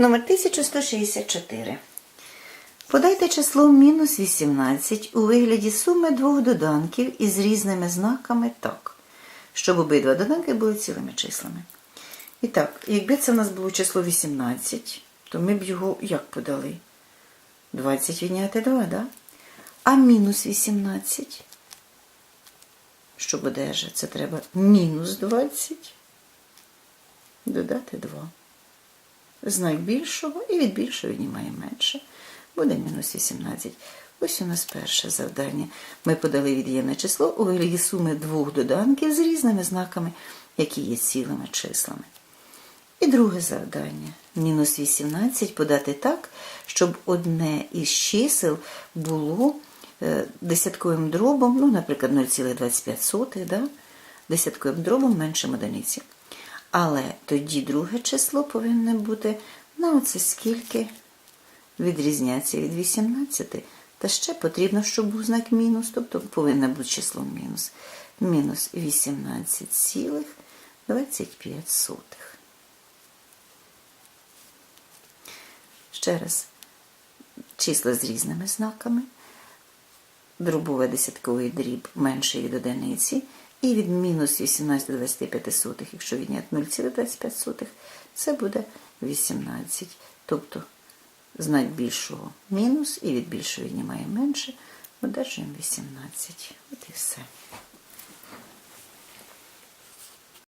Номер 1164. Подайте число мінус 18 у вигляді суми двох доданків із різними знаками так, щоб обидва доданки були цілими числами. І так, якби це в нас було число 18, то ми б його як подали? 20 відняти 2, да? А мінус 18. Що буде же? Це треба мінус 20 додати 2 знак більшого і від більшого віднімає менше. Буде мінус 18. Ось у нас перше завдання. Ми подали від'ємне число у вигляді суми двох доданків з різними знаками, які є цілими числами. І друге завдання. Мінус 18 подати так, щоб одне із чисел було е, десятковим дробом, ну, наприклад, 0,25, да? десятковим дробом меншим одиниці. Але тоді друге число повинне бути на оце скільки відрізняється від 18. Та ще потрібно, щоб був знак мінус, тобто повинно бути число мінус. Мінус 18,25. Ще раз, числа з різними знаками. Дробове десятковий дріб менший від одиниці. І від мінус 18 до 25 сотих, якщо відняти 0,25, це буде 18. Тобто знак більшого мінус і від більшого віднімає менше, одержуємо 18. От і все.